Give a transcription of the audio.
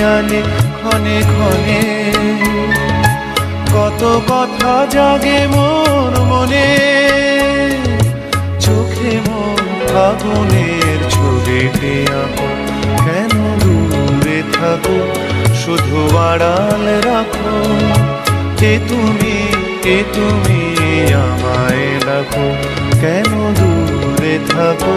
ধ্যানে ক্ষণে ক্ষণে। কত কথা জাগে মোর মনে, চোখে মন ফাগুনের ছবিটি আঁকো। কেন দূরে থাকো, শুধু আড়াল রাখো। কে তুমি কে তুমি আমায় ডাকো। কেন দূরে থাকো?